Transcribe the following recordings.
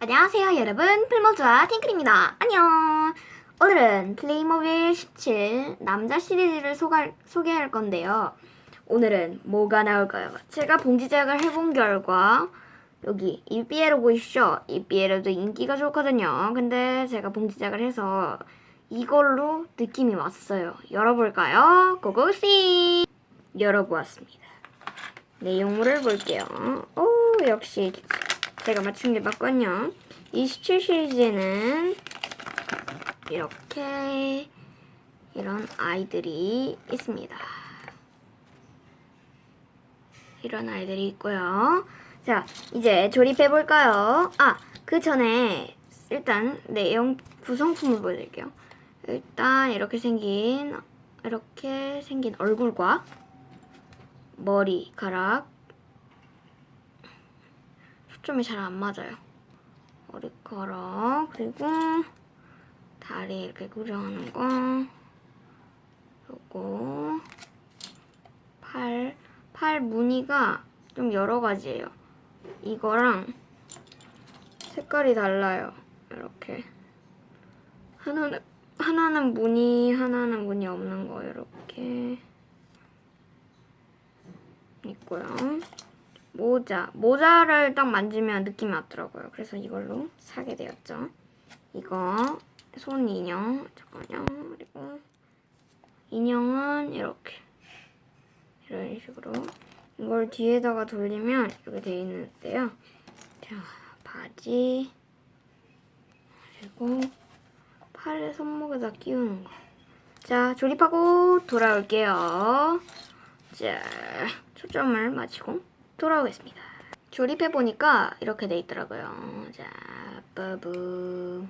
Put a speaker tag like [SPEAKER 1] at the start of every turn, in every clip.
[SPEAKER 1] 안녕하세요 여러분. 풀모즈와 팅클입니다. 안녕. 오늘은 플레이모빌 17 남자 시리즈를 소갈, 소개할 건데요. 오늘은 뭐가 나올까요? 제가 봉지작을 해본 결과 여기 이 삐에로 보이시죠? 이 삐에로도 인기가 좋거든요. 근데 제가 봉지작을 해서 이걸로 느낌이 왔어요. 열어볼까요? 고고씨! 열어보았습니다. 내용물을 볼게요. 오 역시 제가 맞춘 게 맞군요. 27 시리즈에는 이렇게 이런 아이들이 있습니다. 이런 아이들이 있고요. 자, 이제 조립해 볼까요? 아, 그 전에 일단 내용 구성품을 보여드릴게요. 일단 이렇게 생긴 이렇게 생긴 얼굴과 머리카락 초점이 잘 안 맞아요. 머리카락 그리고 다리 이렇게 고정하는 거 요거 팔, 팔 무늬가 좀 여러 가지예요. 이거랑 색깔이 달라요. 이렇게 하나는 하나는 무늬 하나는 무늬 없는 거 이렇게 있고요. 모자. 모자를 딱 만지면 느낌이 왔더라고요. 그래서 이걸로 사게 되었죠. 이거 손 인형. 잠깐만요. 그리고 인형은 이렇게 이런 식으로 이걸 뒤에다가 돌리면 이렇게 돼 있는데요. 자, 바지 그리고 팔에 손목에다 끼우는 거. 자, 조립하고 돌아올게요. 자, 초점을 맞추고 돌아오겠습니다. 조립해 보니까 이렇게 돼 있더라고요. 자, 빠부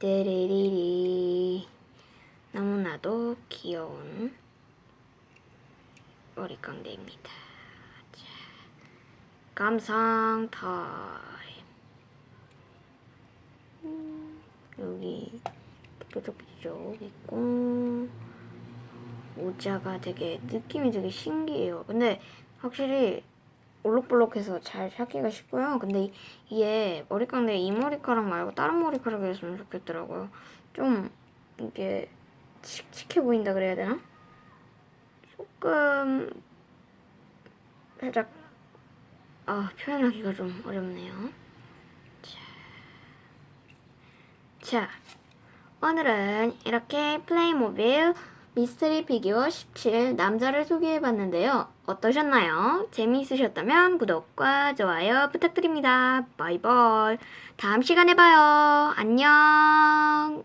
[SPEAKER 1] 떼리리리 너무나도 귀여운 머리깡대입니다. 자, 감상 타임. 음, 여기 뾰족뾰족 있고 모자가 되게 느낌이 되게 신기해요. 근데 확실히 올록볼록해서 잘 찾기가 쉽고요. 근데 이- 이게 머리카락인데 이 머리카락 말고 다른 머리카락이었으면 좋겠더라고요. 좀 이게 칙칙해 보인다 그래야 되나? 조금 살짝 아 표현하기가 좀 어렵네요. 자, 자 오늘은 이렇게 플레이모빌 미스터리 피규어 17 남자를 소개해봤는데요. 어떠셨나요? 재미있으셨다면 구독과 좋아요 부탁드립니다. 바이바이. 다음 시간에 봐요. 안녕.